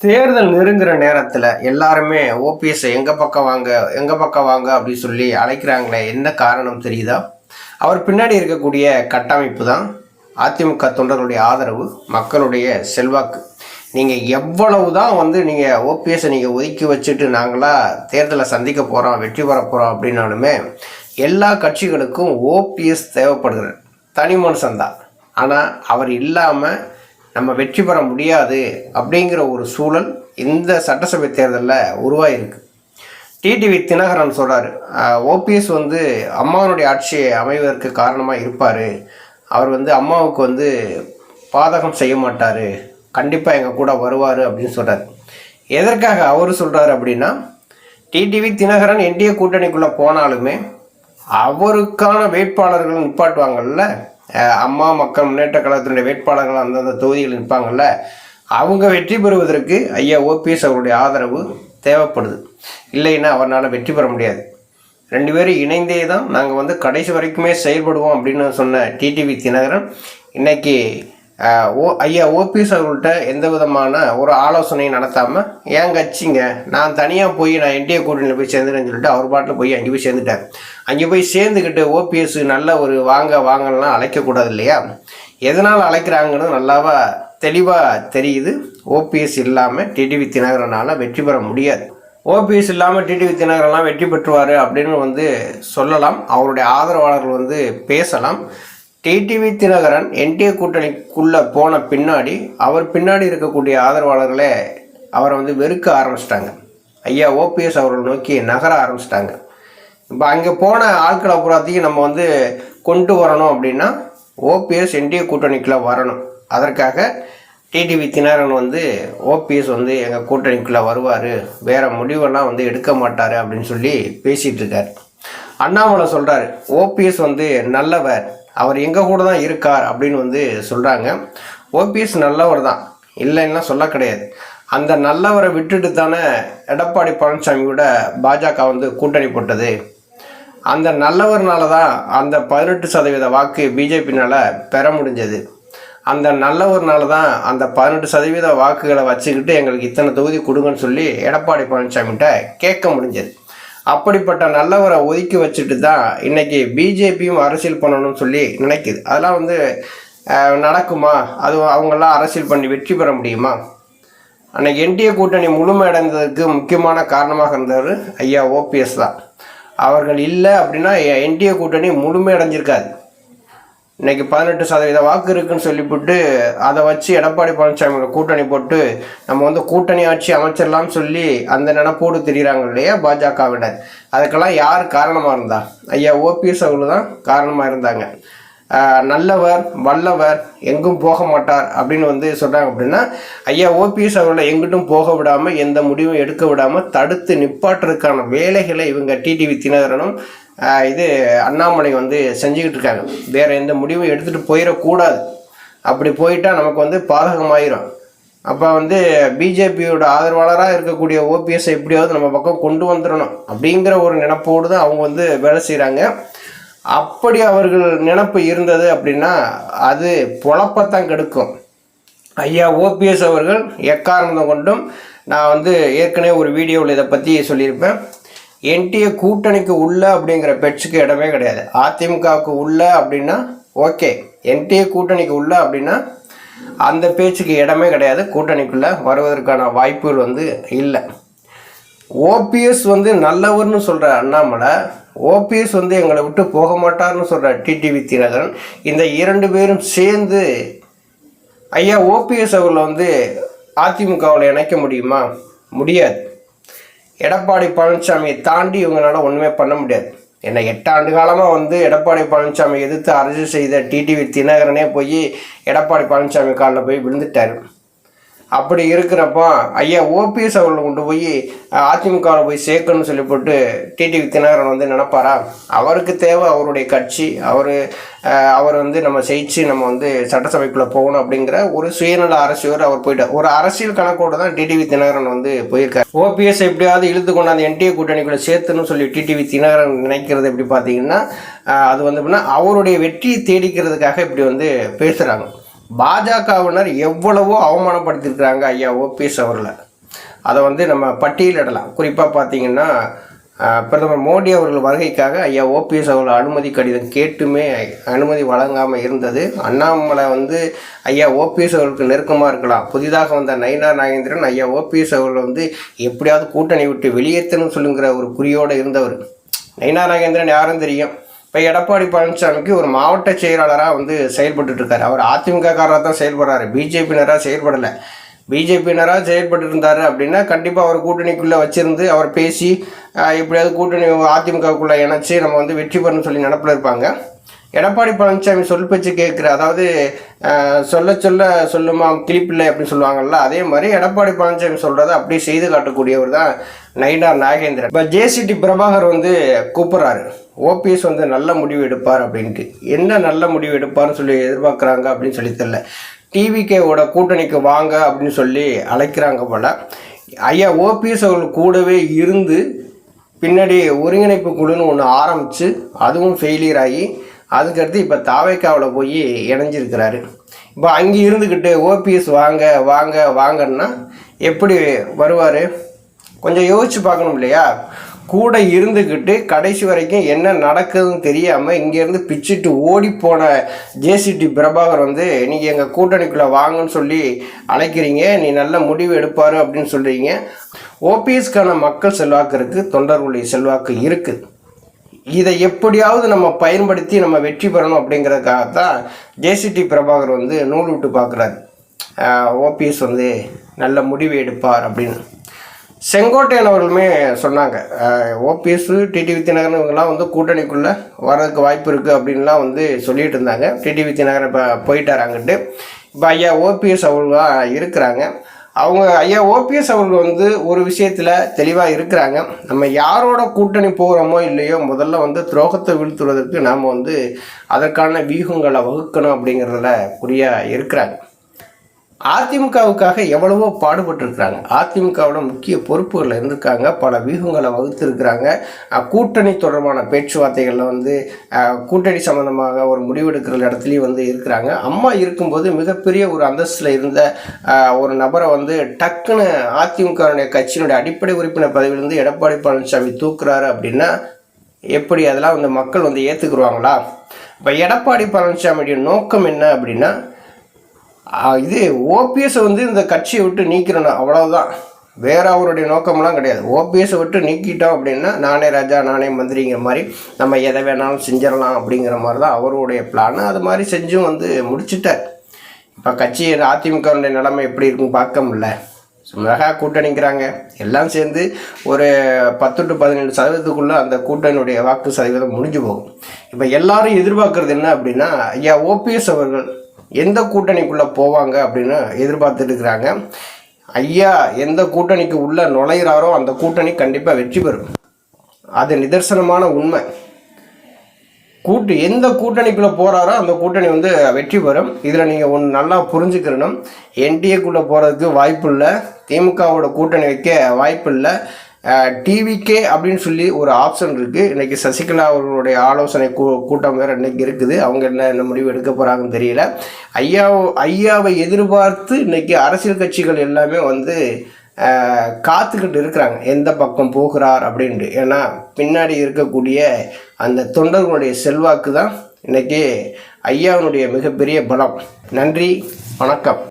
தேர்தல் நெருங்குற நேரத்தில் எல்லாருமே ஓபிஎஸ் எங்கள் பக்கம் வாங்க எங்கள் பக்கம் வாங்க அப்படின்னு சொல்லி அழைக்கிறாங்களே என்ன காரணம் தெரியுதா? அவர் பின்னாடி இருக்கக்கூடிய கட்டமைப்பு தான் அதிமுக தொண்டர்களுடைய ஆதரவு மக்களுடைய செல்வாக்கு. நீங்கள் எவ்வளவு தான் வந்து நீங்கள் ஓபிஎஸ்ஸை நீங்கள் ஒதுக்கி வச்சுட்டு நாங்களாக தேர்தலை சந்திக்க போகிறோம் வெற்றி பெற போகிறோம் அப்படின்னாலுமே எல்லா கட்சிகளுக்கும் ஓபிஎஸ் தேவைப்படுகிறார் தனி மனுஷன்தான் ஆனால் அவர் இல்லாமல் நம்ம வெற்றி பெற முடியாது அப்படிங்கிற ஒரு சூழல் இந்த சட்டசபை தேர்தலில் உருவாயிருக்கு. டிடிவி தினகரன் சொல்கிறார் ஓபிஎஸ் வந்து அம்மாவனுடைய ஆட்சியை அமைவதற்கு காரணமாக இருப்பார். அவர் வந்து அம்மாவுக்கு வந்து பாதகம் செய்ய மாட்டார். கண்டிப்பாக எங்கள் கூட வருவார் அப்படின்னு சொல்கிறார் எதற்காக அவர் சொல்கிறார் அப்படின்னா டிடிவி தினகரன் என்டிஏ கூட்டணிக்குள்ளே போனாலுமே அவருக்கான வேட்பாளர்கள் நிப்பாட்டுவாங்கள்ல அம்மா மக்கள் முன்னேற்ற கழகத்தினுடைய வேட்பாளர்கள் அந்தந்த தொகுதியில் நிற்பாங்கல்ல அவங்க வெற்றி பெறுவதற்கு ஐயா ஓபிஎஸ் அவருடைய ஆதரவு தேவைப்படுது. இல்லைன்னா அவரால் வெற்றி பெற முடியாது. ரெண்டு பேரும் இணைந்தே தான் நாங்கள் வந்து கடைசி வரைக்குமே செயல்படுவோம் அப்படின்னு சொன்ன டிடிவி தினகரன் இன்றைக்கி ஓ ஐயா ஓபிஎஸ் அவர்கள்ட்ட எந்த விதமான ஒரு ஆலோசனையும் நடத்தாமல் ஏன் கட்சிங்க? நான் தனியாக போய் நான் என்டிஏ கூட்டணியில் போய் சேர்ந்துட்டேன்னு சொல்லிட்டு அவர் பாட்டில் போய் அங்கே போய் சேர்ந்துட்டேன் அங்கே போய் சேர்ந்துக்கிட்டு ஓபிஎஸ் நல்ல ஒரு வாங்க வாங்கலாம் அழைக்கக்கூடாது இல்லையா? எதனால் அழைக்கிறாங்கன்னு நல்லாவா தெளிவாக தெரியுது. ஓபிஎஸ் இல்லாமல் டிடிவி தினகரனால் வெற்றி பெற முடியாது. ஓபிஎஸ் இல்லாமல் டிடிவி தினகரெல்லாம் வெற்றி பெற்றுவார் அப்படின்னு வந்து சொல்லலாம். அவருடைய ஆதரவாளர்கள் வந்து பேசலாம். டிடிவி தினகரன் என்டிஏ கூட்டணிக்குள்ளே போன பின்னாடி அவர் பின்னாடி இருக்கக்கூடிய ஆதரவாளர்களே அவரை வந்து வெறுக்க ஆரம்பிச்சிட்டாங்க. ஐயா ஓபிஎஸ் அவர்கள் நோக்கி நகர ஆரம்பிச்சிட்டாங்க. இப்போ அங்கே போன ஆட்களை பூராத்தையும் நம்ம வந்து கொண்டு வரணும் அப்படின்னா ஓபிஎஸ் என்டிஏ கூட்டணிக்குள்ளே வரணும். அதற்காக டிடிவி தினகரன் வந்து ஓபிஎஸ் வந்து எங்கள் கூட்டணிக்குள்ளே வருவார். வேறு முடிவெல்லாம் வந்து எடுக்க மாட்டார் அப்படின்னு சொல்லி பேசிகிட்டு இருக்கார். அண்ணாமலை சொல்கிறாரு ஓபிஎஸ் வந்து நல்லவர். அவர் எங்கள் கூட தான் இருக்கார் அப்படின்னு வந்து சொல்கிறாங்க ஓபிஎஸ் நல்லவர் தான். இல்லைன்னா சொல்ல கிடையாது. அந்த நல்லவரை விட்டுட்டு தானே எடப்பாடி பழனிசாமி கூட பாஜக வந்து கூட்டணி போட்டது. அந்த நல்லவர்னால தான் அந்த பதினெட்டு சதவீத வாக்கு பிஜேபினால் பெற முடிஞ்சது. அந்த நல்லவர்னால தான் அந்த பதினெட்டு சதவீத வாக்குகளை வச்சுக்கிட்டு எங்களுக்கு இத்தனை தொகுதி கொடுங்கன்னு சொல்லி எடப்பாடி பழனிசாமிகிட்ட கேட்க முடிஞ்சது. அப்படிப்பட்ட நல்லவரை ஒதுக்கி வச்சுட்டு தான் இன்னைக்கு பிஜேபியும் அரசியல் பண்ணணும்னு சொல்லி நினைக்குது. அதெல்லாம் வந்து நடக்குமா? அது அவங்கெல்லாம் அரசியல் பண்ணி வெற்றி பெற முடியுமா? அன்னைக்கு என்டிஏ கூட்டணி முழுமையடைந்ததற்கு முக்கியமான காரணமாக இருந்தவர் ஐயா ஓபிஎஸ் தான். அவர்கள் இல்லை அப்படின்னா என்டிஏ கூட்டணி முழுமையடைஞ்சிருக்காது. இன்னைக்கு பதினெட்டு சதவீத வாக்கு இருக்குன்னு சொல்லிவிட்டு அதை வச்சு எடப்பாடி பழனிசாமியோட கூட்டணி போட்டு நம்ம வந்து கூட்டணி ஆட்சி அமைச்சிடலாம்னு சொல்லி அந்த நினப்போடு தெரிகிறாங்க இல்லையா பாஜகவினர். அதுக்கெல்லாம் யார் காரணமாக இருந்தா? ஐயா ஓபிஎஸ் அவர்கள் தான் காரணமாக இருந்தாங்க. நல்லவர் வல்லவர் எங்கும் போக மாட்டார் அப்படின்னு வந்து சொல்கிறாங்க அப்படின்னா ஐயா ஓபிஎஸ் அவர்களை எங்கிட்டும் போக விடாமல் எந்த முடிவும் எடுக்க விடாமல் தடுத்து நிப்பாட்டுறதுக்கான வேலைகளை இவங்க டிடிவி தினகரனும் இது அண்ணாமலை வந்து செஞ்சுக்கிட்டு இருக்காங்க. வேறு எந்த முடிவும் எடுத்துகிட்டு போயிடக்கூடாது. அப்படி போயிட்டால் நமக்கு வந்து பாதகமாயிரும். அப்போ வந்து பிஜேபியோட ஆதரவாளராக இருக்கக்கூடிய ஓபிஎஸ்ஸை எப்படியாவது நம்ம பக்கம் கொண்டு வந்துடணும் அப்படிங்கிற ஒரு நினப்போடு தான் அவங்க வந்து வேலை செய்கிறாங்க அப்படி அவர்கள் நினப்பு இருந்தது அப்படின்னா அது பொழப்பத்தான் கெடுக்கும். ஐயா ஓபிஎஸ் அவர்கள் எக்காரணம் கொண்டும் நான் வந்து ஏற்கனவே ஒரு வீடியோவில் இதை பற்றி சொல்லியிருப்பேன். என்டிஏ கூட்டணிக்கு உள்ள அப்படிங்கிற பேச்சுக்கு இடமே கிடையாது. அதிமுகவுக்கு உள்ள அப்படின்னா ஓகே என்டிஏ கூட்டணிக்கு உள்ள அப்படின்னா அந்த பேச்சுக்கு இடமே கிடையாது. கூட்டணிக்குள்ளே வருவதற்கான வாய்ப்புகள் வந்து இல்லை. ஓபிஎஸ் வந்து நல்லவர்னு சொல்கிற அண்ணாமலை ஓபிஎஸ் வந்து எங்களை விட்டு போக மாட்டார்னு சொல்கிற டிடிவி தினகரன் இந்த இரண்டு பேரும் சேர்ந்து ஐயா ஓபிஎஸ் அவர்களை வந்து அதிமுகவில் இணைக்க முடியுமா? முடியாது. எடப்பாடி பழனிசாமியை தாண்டி இவங்களால ஒன்றுமே பண்ண முடியாது. என்ன எட்டாண்டு காலமாக வந்து எடப்பாடி பழனிசாமி எதிர்த்து அரசு செய்த டிடிவி தினகரனே போய் எடப்பாடி பழனிசாமி காலில் போய் விழுந்துட்டார். அப்படி இருக்கிறப்போ ஐயா ஓபிஎஸ் அவர்களை கொண்டு போய் அதிமுகவில் போய் சேர்க்கணும்னு சொல்லிப்பட்டு டிடிவி தினகரன் வந்து நினைப்பாரா? அவருக்கு தேவை அவருடைய கட்சி அவர் அவர் வந்து நம்ம ஜெயிச்சு நம்ம வந்து சட்டசபைக்குள்ளே போகணும் அப்படிங்கிற ஒரு சுயநல அரசியோர் அவர் போயிட்டார். ஒரு அரசியல் கணக்கோடு தான் டிடிவி தினகரன் வந்து போயிருக்கார். ஓபிஎஸ் எப்படியாவது இழுத்து கொண்டாந்து என்டிஏ கூட்டணிக்குள்ளே சேர்த்துன்னு சொல்லி டிடிவி தினகரன் நினைக்கிறது எப்படி பார்த்தீங்கன்னா அது வந்து எப்படின்னா அவருடைய வெற்றியை தேடிக்கிறதுக்காக இப்படி வந்து பேசுகிறாங்க பாஜகவினர் எவ்வளவோ அவமானப்படுத்தியிருக்கிறாங்க ஐயா ஓபிஎஸ் அவர்களை. அதை வந்து நம்ம பட்டியலிடலாம். குறிப்பாக பார்த்தீங்கன்னா பிரதமர் மோடி அவர்கள் வருகைக்காக ஐயா ஓபிஎஸ் அவர்கள் அனுமதி கடிதம் கேட்டுமே அனுமதி வழங்காமல் இருந்தது. அண்ணாமலை வந்து ஐயா ஓபிஎஸ் அவர்களுக்கு நெருக்கமாக இருக்கலாம். புதிதாக வந்த நயினா நாகேந்திரன் ஐயா ஓபிஎஸ் அவர்கள் வந்து எப்படியாவது கூட்டணி விட்டு வெளியேற்றணும் சொல்லுங்கிற ஒரு குறியோடு இருந்தவர். நயினா நாகேந்திரன் யாரும் தெரியும்? இப்போ எடப்பாடி பழனிசாமிக்கு ஒரு மாவட்ட செயலாளராக வந்து செயல்பட்டு இருக்காரு அவர் அதிமுகக்காரராக தான் செயல்படுறாரு. பிஜேபியினராக செயல்படலை. பிஜேபியினராக செயல்பட்டு இருந்தார் அப்படின்னா கண்டிப்பாக அவர் கூட்டணிக்குள்ளே வச்சுருந்து அவர் பேசி எப்படியாவது கூட்டணி அதிமுகவுக்குள்ளே இணைச்சி நம்ம வந்து வெற்றி பெறணும்னு சொல்லி நினப்பில் இருப்பாங்க. எடப்பாடி பழனிசாமி சொல் பேச்சு கேட்குற அதாவது சொல்ல சொல்ல சொல்லுமா கிளிப்பில்லை அப்படின்னு சொல்லுவாங்கல்ல அதே மாதிரி எடப்பாடி பழனிசாமி சொல்கிறத அப்படியே செய்து காட்டக்கூடியவர் தான் நைனா நாகேந்திரன். இப்போ ஜேசிடி பிரபாகர் வந்து கூப்பிட்றாரு. ஓபிஎஸ் வந்து நல்ல முடிவு எடுப்பார் அப்படின்ட்டு. என்ன நல்ல முடிவு எடுப்பார்னு சொல்லி எதிர்பார்க்குறாங்க அப்படின்னு சொல்லி தெரில டிவிகேவோட கூட்டணிக்கு வாங்க அப்படின்னு சொல்லி அழைக்கிறாங்க போல. ஐயா ஓபிஎஸ் அவர்கள் கூடவே இருந்து பின்னாடி ஒருங்கிணைப்பு குழுன்னு ஒன்று ஆரம்பித்து அதுவும் ஃபெயிலியர் ஆகி அதுக்கடுத்து இப்போ தாவைக்காவில் போய் இணைஞ்சிருக்கிறாரு. இப்போ அங்கே இருந்துக்கிட்டு ஓபிஎஸ் வாங்க வாங்க வாங்கன்னா எப்படி வருவார்? கொஞ்சம் யோசிச்சு பார்க்கணும் இல்லையா? கூட இருந்துக்கிட்டு கடைசி வரைக்கும் என்ன நடக்குதுன்னு தெரியாமல் இங்கேருந்து பிச்சுட்டு ஓடி போன ஜேசிடி பிரபாகர் வந்து நீங்கள் எங்கள் கூட்டணிக்குள்ளே வாங்கன்னு சொல்லி அழைக்கிறீங்க. நீ நல்ல முடிவு எடுப்பார் அப்படின்னு சொல்கிறீங்க ஓபிஎஸ்க்கான மக்கள் செல்வாக்கு இருக்குது தொண்டர்களுடைய செல்வாக்கு இருக்குது இதை எப்படியாவது நம்ம பயன்படுத்தி நம்ம வெற்றி பெறணும் அப்படிங்கிறதுக்காக தான் ஜேசிடி பிரபாகர் வந்து நூல் விட்டு பார்க்குறாரு. ஓபிஎஸ் வந்து நல்ல முடிவு எடுப்பார் அப்படின்னு. செங்கோட்டையன் அவர்களுமே சொன்னாங்க. ஓபிஎஸ் டிடிவி தினகரன் இவங்கெல்லாம் வந்து கூட்டணிக்குள்ளே வர்றதுக்கு வாய்ப்பு இருக்குது அப்படின்லாம் வந்து சொல்லிட்டு இருந்தாங்க. டிடி தினகரன் இப்போ போயிட்டார் அங்கிட்டு. இப்போ ஐயா ஓபிஎஸ் அவர்களா இருக்கிறாங்க. அவங்க ஐயா ஓபிஎஸ் அவர்கள் வந்து ஒரு விஷயத்தில் தெளிவாக இருக்கிறாங்க. நம்ம யாரோட கூட்டணி போகிறோமோ இல்லையோ முதல்ல வந்து துரோகத்தை வீழ்த்துவதற்கு நாம் வந்து அதற்கான வியூகங்களை வகுக்கணும் அப்படிங்கிறதுல குறியாக இருக்கிறாங்க. அதிமுகவுக்காக எவ்வளவோ பாடுபட்டிருக்கிறாங்க. அதிமுகவோட முக்கிய பொறுப்புகளில் இருந்திருக்காங்க. பல வியூகங்களை வகுத்திருக்கிறாங்க. கூட்டணி தொடர்பான பேச்சுவார்த்தைகளில் வந்து கூட்டணி சம்மந்தமாக ஒரு முடிவெடுக்கிற இடத்துலையும் வந்து இருக்கிறாங்க. அம்மா இருக்கும்போது மிகப்பெரிய ஒரு அந்தஸ்தில் இருந்த ஒரு நபரை வந்து டக்குன்னு அதிமுகவுடைய கட்சியினுடைய அடிப்படை உறுப்பினர் பதவியிலிருந்து எடப்பாடி பழனிசாமி தூக்குறாரு அப்படின்னா எப்படி அதெல்லாம் வந்து மக்கள் வந்து ஏற்றுக்குருவாங்களா இப்போ எடப்பாடி பழனிசாமியுடைய நோக்கம் என்ன அப்படின்னா இது ஓபிஎஸ் வந்து இந்த கட்சியை விட்டு நீக்கிறணும் அவ்வளோதான் வேற அவருடைய நோக்கம்லாம் கிடையாது. ஓபிஎஸை விட்டு நீக்கிட்டோம் அப்படின்னா நானே ராஜா நானே மந்திரிங்கிற மாதிரி நம்ம எதை வேணாலும் செஞ்சிடலாம் அப்படிங்கிற மாதிரி தான் அவருடைய பிளான் அது மாதிரி செஞ்சும் வந்து முடிச்சுட்டார். இப்போ கட்சி அதிமுகவுடைய நிலைமை எப்படி இருக்கும் பார்க்க முடியல. மெகா கூட்டணிங்கிறாங்க எல்லாம் சேர்ந்து ஒரு பத்து டு பதினேழு சதவீதத்துக்குள்ளே அந்த கூட்டணியுடைய வாக்கு சதவீதம் முடிஞ்சு போகும். இப்போ எல்லாரும் எதிர்பார்க்குறது என்ன அப்படின்னா ஐயா ஓபிஎஸ் அவர்கள் எந்த கூட்டணிக்குள்ளே போவாங்க அப்படின்னு எதிர்பார்த்துட்டு இருக்கிறாங்க ஐயா எந்த கூட்டணிக்கு உள்ளே நுழையிறாரோ அந்த கூட்டணி கண்டிப்பாக வெற்றி பெறும். அது நிதர்சனமான உண்மை. கூட்டு எந்த கூட்டணிக்குள்ளே போகிறாரோ அந்த கூட்டணி வந்து வெற்றி பெறும். இதில் நீங்கள் ஒன்று நல்லா புரிஞ்சுக்கிறணும் என்டிஏக்குள்ளே போகிறதுக்கு வாய்ப்பு இல்லை திமுகவோட கூட்டணி வைக்க வாய்ப்பு இல்லை டிவிகே அப்படின்னு சொல்லி ஒரு ஆப்ஷன் இருக்குது இன்றைக்கி சசிகலா அவர்களுடைய ஆலோசனை கூ கூட்டம் வேறு இன்றைக்கி இருக்குது. அவங்க என்ன என்ன முடிவு எடுக்க போகிறாங்கன்னு தெரியல. ஐயா ஐயாவை எதிர்பார்த்து இன்றைக்கி அரசியல் கட்சிகள் எல்லாமே வந்து காத்துக்கிட்டு இருக்கிறாங்க. எந்த பக்கம் போகிறார் அப்படின்ட்டு. ஏன்னா பின்னாடி இருக்கக்கூடிய அந்த தொண்டர்களுடைய செல்வாக்கு தான் இன்றைக்கி ஐயாவினுடைய மிகப்பெரிய பலம். நன்றி வணக்கம்.